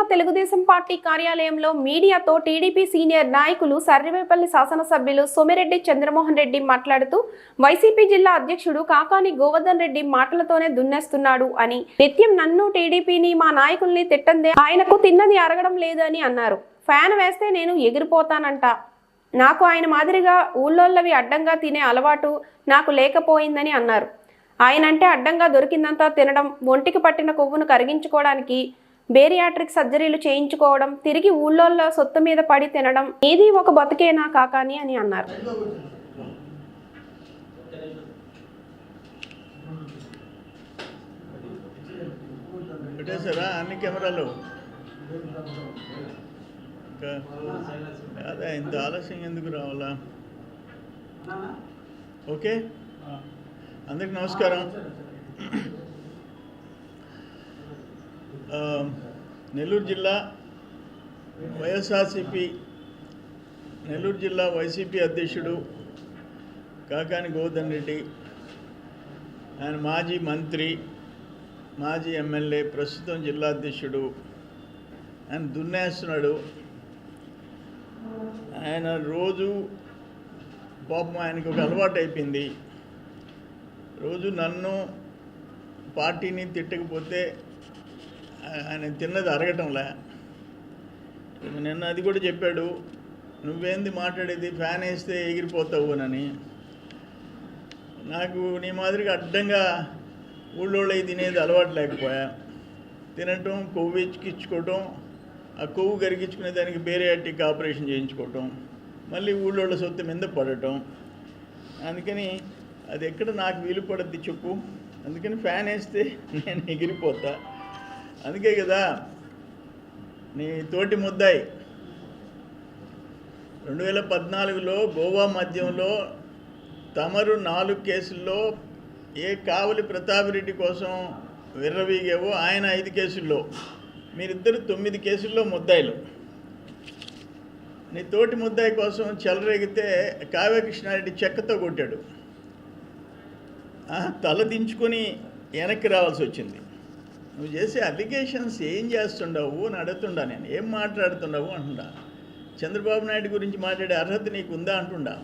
జిల్లా తెలుగుదేశం పార్టీ కార్యాలయంలో మీడియాతో టీడీపీ సీనియర్ నాయకులు సర్రివేపల్లి శాసనసభ్యులు సోమిరెడ్డి చంద్రమోహన్ రెడ్డి మాట్లాడుతూ వైసీపీ జిల్లా అధ్యక్షుడు కాకాని గోవర్ధన్ రెడ్డి మాటలతోనే దున్నేస్తున్నాడు అని. నిత్యం నన్ను టీడీపీని మా నాయకుల్ని తిట్టందే ఆయనకు తిన్నది అరగడం లేదని అన్నారు. ఫ్యాన్ వేస్తే నేను ఎగిరిపోతానంట. నాకు ఆయన మాదిరిగా ఊళ్ళోళ్ళవి అడ్డంగా తినే అలవాటు నాకు లేకపోయిందని అన్నారు. ఆయన అంటే అడ్డంగా దొరికిందంతా తినడం ఒంటికి పట్టిన కొవ్వును కరిగించుకోవడానికి బేరియాట్రిక్ సర్జరీలు చేయించుకోవడం తిరిగి ఊళ్ళోళ్ళ సొత్తు మీద పడి తినడం ఏది ఒక బతుకేనా కాకాని అని అన్నారు. పెట్టేశారా అన్ని కెమెరాలు? అదే ఇంత ఆలస్యం ఎందుకు రావాలా? ఓకే? అందరికి నమస్కారం ఆ, నెల్లూరు జిల్లా వైఎస్ఆర్సిపి నెల్లూరు జిల్లా వైసీపీ అధ్యక్షుడు కాకాని గోవర్ధన్ రెడ్డి ఆయన మాజీ మంత్రి మాజీ ఎమ్మెల్యే ప్రస్తుతం జిల్లా అధ్యక్షుడు ఆయన దున్నేస్తున్నాడు. ఆయన రోజు పాపం ఆయనకి ఒక అలవాటు అయిపోయింది. రోజు నన్ను పార్టీని తిట్టకపోతే ఆయన తిన్నది అరగటంలే. నిన్న అది కూడా చెప్పాడు నువ్వేంది మాట్లాడేది? ఫ్యాన్ వేస్తే ఎగిరిపోతావు అని నాకు నీ మాదిరిగా అడ్డంగా ఊళ్ళోళ్ళై తినేది అలవాటు లేకపోయా. తినటం కొవ్వు ఎక్కించుకోవటం ఆ కొవ్వు కరిగించుకునే దానికి బేరియాటిక్ ఆపరేషన్ చేయించుకోవటం మళ్ళీ ఊళ్ళోళ్ళ సొత్తు మీద పడటం. అందుకని అది ఎక్కడ నాకు వీలు పడద్ది చెప్పు. అందుకని ఫ్యాన్ వేస్తే నేను ఎగిరిపోతా. అందుకే కదా నీ తోటి ముద్దాయి. రెండు వేల పద్నాలుగులో గోవా మద్యంలో తమరు నాలుగు కేసుల్లో ఏ కావలి ప్రతాపిరెడ్డి కోసం విర్రవీగేవో ఆయన ఐదు కేసుల్లో. మీరిద్దరు తొమ్మిది కేసుల్లో ముద్దాయిలు. నీ తోటి ముద్దాయి కోసం చెలరేగితే కావ్యకృష్ణారెడ్డి చెక్కతో కొట్టాడు. తల దించుకొని వెనక్కి రావాల్సి వచ్చింది. నువ్వు చేసే అప్లికేషన్స్ ఏం చేస్తుండవు అని అడుగుతుండా నేను. ఏం మాట్లాడుతుండవు అంటుండా. చంద్రబాబు నాయుడు గురించి మాట్లాడే అర్హత నీకు ఉందా అంటుండా.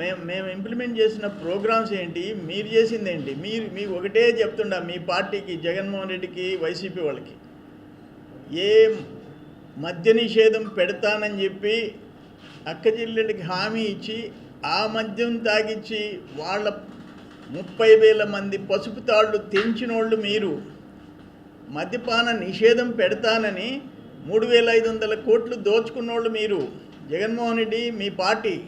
మేము మేము ఇంప్లిమెంట్ చేసిన ప్రోగ్రామ్స్ ఏంటి మీరు చేసింది ఏంటి? మీరు మీకు ఒకటే చెప్తుండా మీ పార్టీకి జగన్మోహన్ రెడ్డికి వైసీపీ వాళ్ళకి. ఏ మద్య నిషేధం పెడతానని చెప్పి అక్క చెల్లెళ్ళకి హామీ ఇచ్చి ఆ మద్యం తాగిచ్చి వాళ్ళ ముప్పై వేల మంది పసుపు తాళ్ళు తెంచినోళ్ళు మీరు. మద్యపాన నిషేధం పెడతానని మూడు వేల ఐదు వందల కోట్లు దోచుకున్నోళ్ళు మీరు. జగన్మోహన్ రెడ్డి మీ పార్టీ.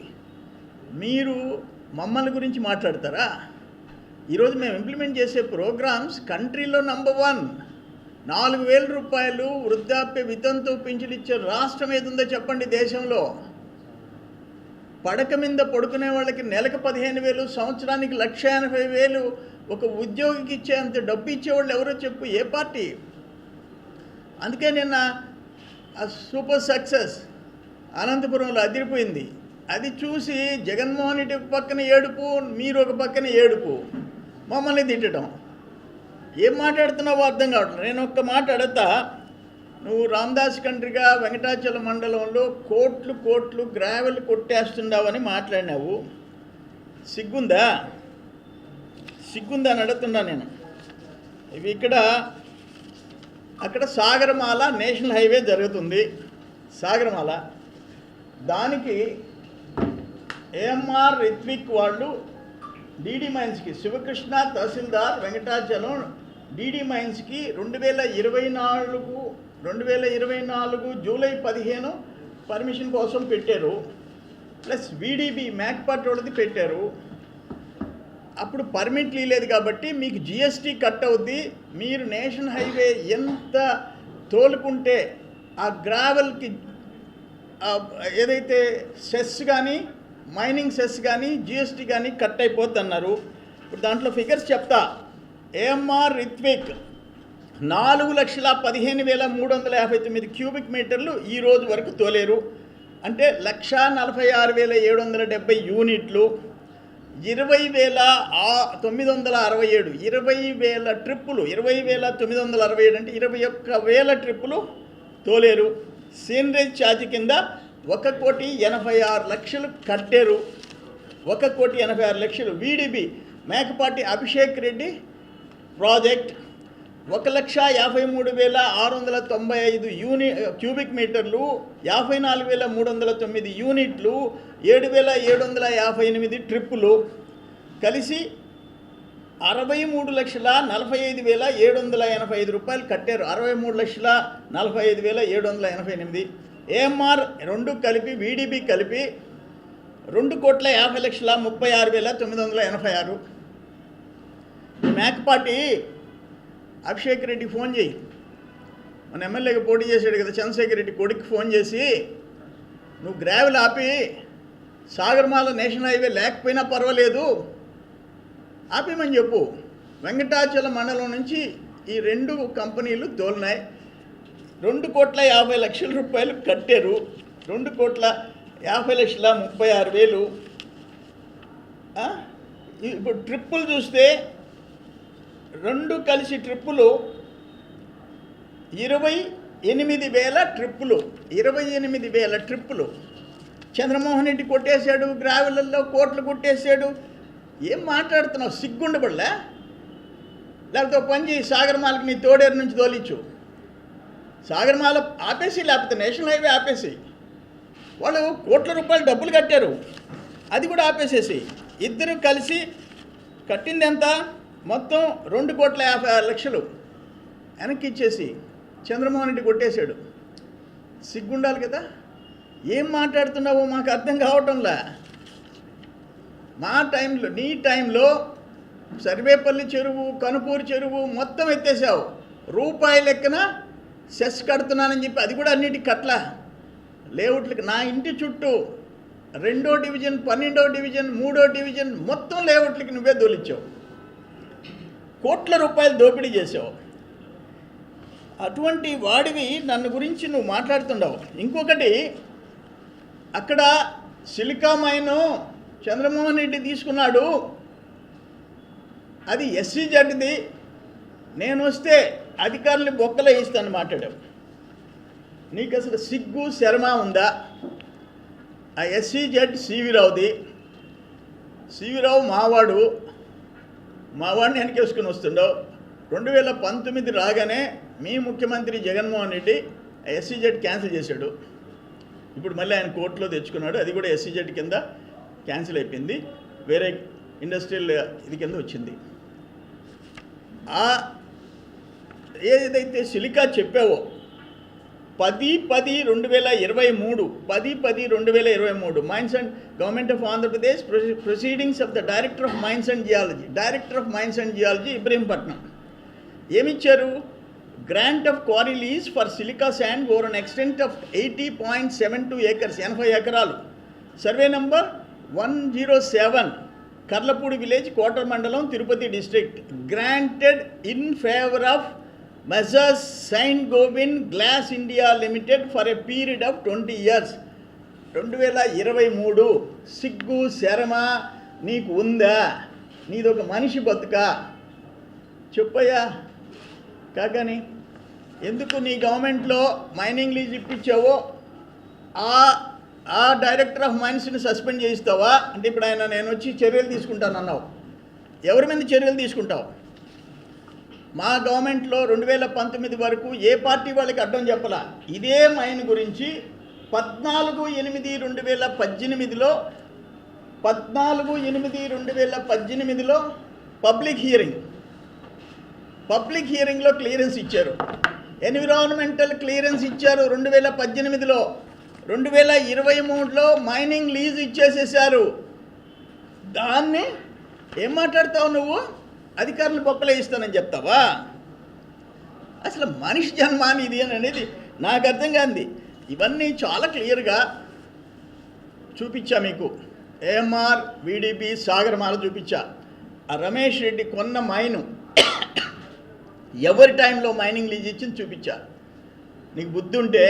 మీరు మమ్మల్ని గురించి మాట్లాడతారా? ఈరోజు మేము ఇంప్లిమెంట్ చేసే ప్రోగ్రామ్స్ కంట్రీలో నంబర్ వన్ నాలుగు వేల రూపాయలు వృద్ధాప్య వితంతు పింఛలు ఇచ్చే రాష్ట్రం ఏదుందో చెప్పండి దేశంలో. పడక మీద పడుకునే వాళ్ళకి నెలకు పదిహేను వేలు సంవత్సరానికి లక్ష ఎనభై వేలు ఒక ఉద్యోగికి ఇచ్చే అంత డబ్బు ఇచ్చేవాళ్ళు ఎవరో చెప్పు ఏ పార్టీ? అందుకే నిన్న ఆ సూపర్ సక్సెస్ అనంతపురంలో అదిరిపోయింది. అది చూసి జగన్మోహన్ రెడ్డి ఒక పక్కన ఏడుపు మీరు ఒక పక్కన ఏడుపు మమ్మల్ని తిట్టడం. ఏం మాట్లాడుతున్నావో అర్థం కావట్లేదు. నేను ఒక్క మాట నువ్వు రామదాస్ కండ్రిగా వెంకటాచలం మండలంలో కోట్లు కోట్లు గ్రావెల్ కొట్టేస్తున్నావని మాట్లాడినావు. సిగ్గుందా? సిగ్గుందా అని అడుగుతున్నా నేను. ఇవి ఇక్కడ అక్కడ సాగరమాల నేషనల్ హైవే జరుగుతుంది. సాగరమాల. దానికి ఏఎంఆర్ రిత్విక్ వాళ్ళు డీడీ మైన్స్కి శివకృష్ణ తహసీల్దార్ వెంకటాచలం డీడీ మైన్స్కి రెండు వేల ఇరవై నాలుగు రెండు వేల ఇరవై నాలుగు జూలై పదిహేను పర్మిషన్ కోసం పెట్టారు. ప్లస్ వీడీబీ మ్యాక్పాట్ వాళ్ళది పెట్టారు. అప్పుడు పర్మిట్ లేదు కాబట్టి మీకు జిఎస్టీ కట్ అవుద్ది. మీరు నేషనల్ హైవే ఎంత తోలుకుంటే ఆ గ్రావెల్కి ఏదైతే సెస్ కానీ మైనింగ్ సెస్ కానీ జిఎస్టీ కానీ కట్ అయిపోద్ది అన్నారు ఇప్పుడు దాంట్లో ఫిగర్స్ చెప్తా. ఏఎంఆర్ రిత్విక్ నాలుగు లక్షల పదిహేను వేల మూడు వందల యాభై తొమ్మిది క్యూబిక్ మీటర్లు ఈ రోజు వరకు తోలేరు. అంటే లక్ష నలభై ఆరు వేల ఏడు వందల డెబ్బై యూనిట్లు. ఇరవై వేల తొమ్మిది వందల అరవై ఏడు ఇరవై వేల ట్రిప్పులు ఇరవై వేల తొమ్మిది వందల అరవై ఏడు అంటే ఇరవై ఒక్క వేల ట్రిప్పులు తోలేరు. సీనరేజ్ ఛార్జ్ కింద ఒక కోటి ఎనభై ఆరు లక్షలు కట్టారు. ఒక కోటి ఎనభై ఆరు లక్షలు. వీడిబి మేకపాటి అభిషేక్ రెడ్డి ప్రాజెక్ట్ ఒక లక్ష యాభై మూడు వేల ఆరు వందల తొంభై ఐదు యూని క్యూబిక్ మీటర్లు యాభై నాలుగు వేల మూడు వందల తొమ్మిది యూనిట్లు ఏడు వేల ఏడు వందల యాభై ఎనిమిది ట్రిప్పులు. కలిసి అరవై మూడు లక్షల నలభై ఐదు వేల ఏడు వందల ఎనభై ఐదు రూపాయలు కట్టారు. అరవై మూడు లక్షల నలభై ఐదు వేల ఏడు వందల ఎనభై ఎనిమిది. ఏఎంఆర్ రెండు కలిపి వీడిబి కలిపి రెండు కోట్ల యాభై లక్షల ముప్పై ఆరు వేల తొమ్మిది వందల ఎనభై ఆరు. మేకపాటి అభిషేక్ రెడ్డి ఫోన్ చేయి. మన ఎమ్మెల్యేకి పోటీ చేశాడు కదా చంద్రశేఖర్ రెడ్డి కొడుకు ఫోన్ చేసి నువ్వు గ్రావెల్ ఆపి సాగర్మాల నేషనల్ హైవే లేకపోయినా పర్వాలేదు. ఆపేమని చెప్పు. వెంకటాచల మండలం నుంచి ఈ రెండు కంపెనీలు తోలినాయి రెండు కోట్ల యాభై లక్షల రూపాయలు కట్టారు. రెండు కోట్ల యాభై లక్షల ముప్పై ఆరు వేలు. ఇప్పుడు ట్రిప్పులు చూస్తే రెండు కలిసి ట్రిప్పులు ఇరవై ఎనిమిది వేల ట్రిప్పులు ఇరవై ఎనిమిది వేల ట్రిప్పులు. చంద్రమోహన్ రెడ్డి కొట్టేశాడు గ్రావెలల్లో కోట్లు కొట్టేశాడు. ఏం మాట్లాడుతున్నావు? సిగ్గుండబడలే? లేకపోతే పంజి పని నీ తోడేరు నుంచి తోలిచ్చు. సాగరమాల ఆపేసి లేకపోతే నేషనల్ హైవే ఆపేసి. వాళ్ళు కోట్ల రూపాయలు డబ్బులు కట్టారు. అది కూడా ఆపేసేసి. ఇద్దరు కలిసి కట్టింది ఎంత? మొత్తం రెండు కోట్ల యాభై ఆరు లక్షలు వెనక్కి ఇచ్చేసి చంద్రమోహన్ రెడ్డి కొట్టేశాడు. సిగ్గుండాలి కదా? ఏం మాట్లాడుతున్నావో మాకు అర్థం కావటంలా? మా టైంలో నీ టైంలో సర్వేపల్లి చెరువు కనుపూరు చెరువు మొత్తం ఎత్తేసావు రూపాయి లెక్కన సెస్ కడుతున్నానని చెప్పి అది కూడా అన్నిటికి కట్ల. లేఅవుట్లకి నా ఇంటి చుట్టూ రెండో డివిజన్ పన్నెండో డివిజన్ మూడో డివిజన్ మొత్తం లేఅవుట్లకి నువ్వే దోలిచ్చావు. కోట్ల రూపాయలు దోపిడీ చేసావు. అటువంటి వాడివి నన్ను గురించి నువ్వు మాట్లాడుతుండవు. ఇంకొకటి అక్కడ సిలికా మైన్ చంద్రమోహన్ రెడ్డి తీసుకున్నాడు. అది ఎస్సీ జడ్ది నేను వస్తే అధికారులు బొక్కలే ఇస్తాను మాట్లాడావు. నీకు అసలు సిగ్గు శర్మ ఉందా? ఆ ఎస్సీ జడ్ సివిరావుది సివిరావు మావాడు. మా వాడిని వెనకేసుకుని వస్తుండవు. రెండు వేల పంతొమ్మిది రాగానే మీ ముఖ్యమంత్రి జగన్మోహన్ రెడ్డి ఎస్సీజెడ్ క్యాన్సిల్ చేశాడు. ఇప్పుడు మళ్ళీ ఆయన కోర్టులో తెచ్చుకున్నాడు. అది కూడా ఎస్సీజెడ్ కింద క్యాన్సిల్ అయిపోయింది. వేరే ఇండస్ట్రియల్ ఇది కింద వచ్చింది. ఏదైతే సిలికా చెప్పావో పది పది రెండు వేల ఇరవై మూడు. పది పది రెండు వేల ఇరవై మూడు. Mines and government of Andhra Pradesh proceedings of the director of mines and geology director of mines and geology Ibrahimpatnam ఏమిచ్చారు? Grant of quarry lease for silica sand over an extent of eighty point seven two acres ఎనభై ఎకరాలు. Survey number one zero seven Karlapudi village Kota మండలం Tirupati district granted in favour of messrs Saint Gobain glass India limited for a period of twenty years రెండు వేల ఇరవై మూడు సిగ్గు శరమ నీకు ఉందా? నీదొక మనిషి బతుక? చెప్పయ్యా. కాకని ఎందుకు నీ గవర్నమెంట్లో మైనింగ్ లీజ్ ఇప్పించావో? ఆ ఆ డైరెక్టర్ ఆఫ్ మైన్స్ని సస్పెండ్ చేయిస్తావా? అంటే ఇప్పుడు ఆయన నేను వచ్చి చర్యలు తీసుకుంటాను అన్నావు ఎవరి మీద చర్యలు తీసుకుంటావు? మా గవర్నమెంట్లో రెండు వేల పంతొమ్మిది వరకు ఏ పార్టీ వాళ్ళకి అడ్డం చెప్పలా? ఇదే మైన్ గురించి పద్నాలుగు ఎనిమిది రెండు వేల పద్దెనిమిదిలో పద్నాలుగు ఎనిమిది రెండు వేల పద్దెనిమిదిలో పబ్లిక్ హియరింగ్. పబ్లిక్ హియరింగ్లో క్లియరెన్స్ ఇచ్చారు. ఎన్విరాన్మెంటల్ క్లియరెన్స్ ఇచ్చారు రెండు వేల పద్దెనిమిదిలో. రెండు వేల ఇరవై మూడులో మైనింగ్ లీజ్ ఇచ్చేసేసారు దాన్ని ఏం మాట్లాడతావు నువ్వు? అధికారులు బొక్కలే ఇస్తానని చెప్తావా? అసలు మనిషి జన్మాని ఇది అని అనేది నాకు అర్థం కాంది. ఇవన్నీ చాలా క్లియర్గా చూపించా మీకు. ఏఎంఆర్ వీడిపి సాగరమాల చూపించా. ఆ రమేష్ రెడ్డి కొన్న మైను ఎవరి టైంలో మైనింగ్ లీజ్ ఇచ్చింది చూపించా. నీకు బుద్ధి ఉంటే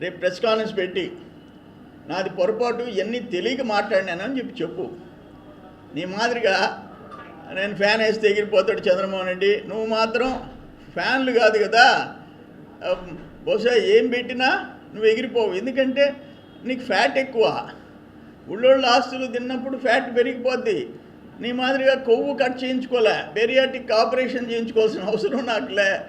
రేపు ప్రెస్ కాన్ఫరెన్స్ పెట్టి నాది పొరపాటు ఇవన్నీ తెలియక మాట్లాడినానని చెప్పి చెప్పు. నీ మాదిరిగా నేను ఫ్యాన్ వేస్తే ఎగిరిపోతాడు చంద్రమోహన్ రెడ్డి. నువ్వు మాత్రం ఫ్యాన్లు కాదు కదా. బహుశా ఏం పెట్టినా నువ్వు ఎగిరిపోవు. ఎందుకంటే నీకు ఫ్యాట్ ఎక్కువ. ఉళ్ళోళ్ళ ఆస్తులు తిన్నప్పుడు ఫ్యాట్ పెరిగిపోద్ది. నీ మాదిరిగా కొవ్వు కట్ చేయించుకోలే. బెరియాటిక్ ఆపరేషన్ చేయించుకోవాల్సిన అవసరం నాకులే.